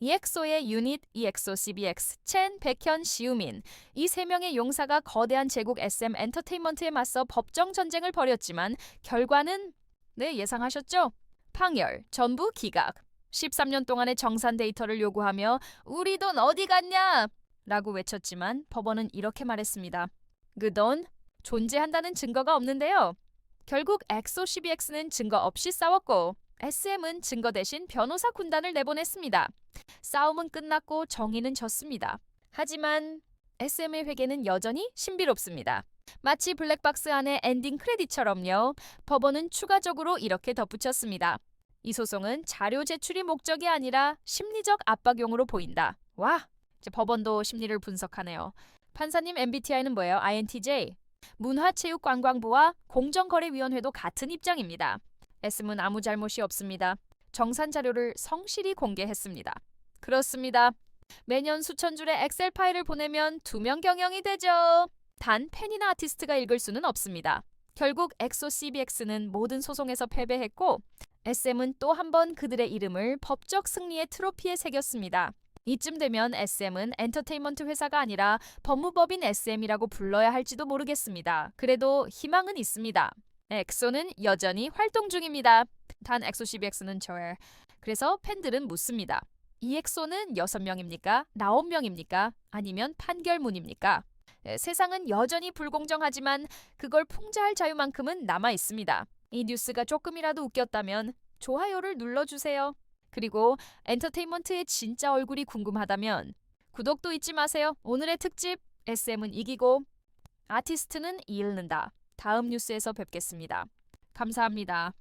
EXO의 유닛, EXO, CBX, 첸, 백현, 시우민 이 세 명의 용사가 거대한 제국 SM 엔터테인먼트에 맞서 법정 전쟁을 벌였지만 결과는 네 예상하셨죠? 판결, 전부 기각. 13년 동안의 정산 데이터를 요구하며 우리 돈 어디 갔냐? 라고 외쳤지만 법원은 이렇게 말했습니다. 그 돈 존재한다는 증거가 없는데요. 결국 엑소 CBX는 증거 없이 싸웠고 SM은 증거 대신 변호사 군단을 내보냈습니다. 싸움은 끝났고 정의는 졌습니다. 하지만 SM의 회계는 여전히 신비롭습니다. 마치 블랙박스 안의 엔딩 크레딧처럼요. 법원은 추가적으로 이렇게 덧붙였습니다. 이 소송은 자료 제출이 목적이 아니라 심리적 압박용으로 보인다. 와, 이제 법원도 심리를 분석하네요. 판사님 MBTI는 뭐예요? INTJ. 문화체육관광부와 공정거래위원회도 같은 입장입니다. S문 아무 잘못이 없습니다. 정산 자료를 성실히 공개했습니다. 그렇습니다. 매년 수천 줄의 엑셀 파일을 보내면 투명 경영이 되죠. 단 팬이나 아티스트가 읽을 수는 없습니다. 결국 엑소 CBX는 모든 소송에서 패배했고 SM은 또 한 번 그들의 이름을 법적 승리의 트로피에 새겼습니다. 이쯤 되면 SM은 엔터테인먼트 회사가 아니라 법무법인 SM이라고 불러야 할지도 모르겠습니다. 그래도 희망은 있습니다. 엑소는 여전히 활동 중입니다. 단 엑소 CBX는 저예요. 그래서 팬들은 묻습니다. 이 엑소는 6명입니까? 9명입니까? 아니면 판결문입니까? 에, 세상은 여전히 불공정하지만 그걸 풍자할 자유만큼은 남아 있습니다. 이 뉴스가 조금이라도 웃겼다면 좋아요를 눌러주세요. 그리고 엔터테인먼트의 진짜 얼굴이 궁금하다면 구독도 잊지 마세요. 오늘의 특집 SM은 이기고 아티스트는 이을는다. 다음 뉴스에서 뵙겠습니다. 감사합니다.